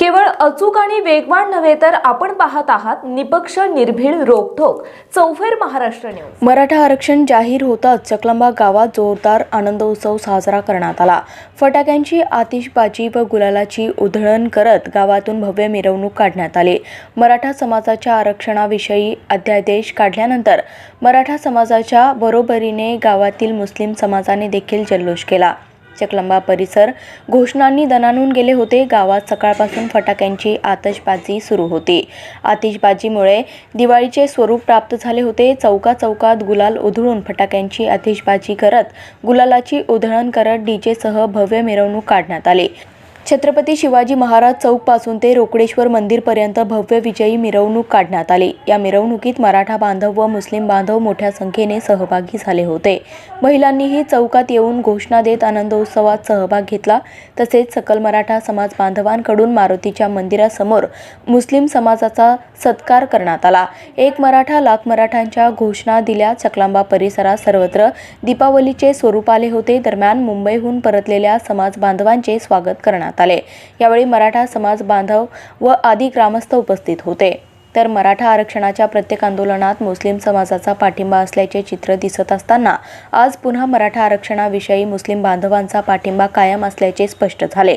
केवळ अचूक आणि वेगवान नव्हे तर आपण पाहत आहात निपक्ष निर्भीड रोखोक चौफेर महाराष्ट्र न्यूज. मराठा आरक्षण जाहीर होताच चकलंबा गावात जोरदार आनंदोत्सव साजरा करण्यात आला. फटाक्यांची आतिषबाजी व गुलालाची उधळण करत गावातून भव्य मिरवणूक काढण्यात आली. मराठा समाजाच्या आरक्षणाविषयी अध्यादेश काढल्यानंतर मराठा समाजाच्या बरोबरीने गावातील मुस्लिम समाजाने देखील जल्लोष केला. चकलंबा परिसर. घोषणांनी दणानून गेले होते. गावात सकाळपासून फटाक्यांची आतषबाजी सुरू होती. आतिषबाजीमुळे दिवाळीचे स्वरूप प्राप्त झाले होते. चौका चौकात गुलाल उधळून फटाक्यांची आतिषबाजी करत गुलालाची उधळण करत डीजेसह भव्य मिरवणूक काढण्यात आली. छत्रपती शिवाजी महाराज चौकपासून ते रोकडेश्वर मंदिरपर्यंत भव्य विजयी मिरवणूक काढण्यात आली. या मिरवणुकीत मराठा बांधव व मुस्लिम बांधव मोठ्या संख्येने सहभागी झाले होते. महिलांनीही चौकात येऊन घोषणा देत आनंदोत्सवात सहभाग घेतला. तसेच सकल मराठा समाज बांधवांकडून मारुतीच्या मंदिरासमोर मुस्लिम समाजाचा सत्कार करण्यात आला. एक मराठा लाख मराठांच्या घोषणा दिल्या. चकलांबा परिसरात सर्वत्र दीपावलीचे स्वरूप आले होते. दरम्यान मुंबईहून परतलेल्या समाज बांधवांचे स्वागत करण्यात आले. यावेळी मराठा समाज बांधव व आदी ग्रामस्थ उपस्थित होते. तर मराठा आरक्षणाच्या प्रत्येक आंदोलनात मुस्लिम समाजाचा पाठिंबा असल्याचे चित्र दिसत असताना आज पुन्हा मराठा आरक्षणाविषयी मुस्लिम बांधवांचा पाठिंबा कायम असल्याचे स्पष्ट झाले.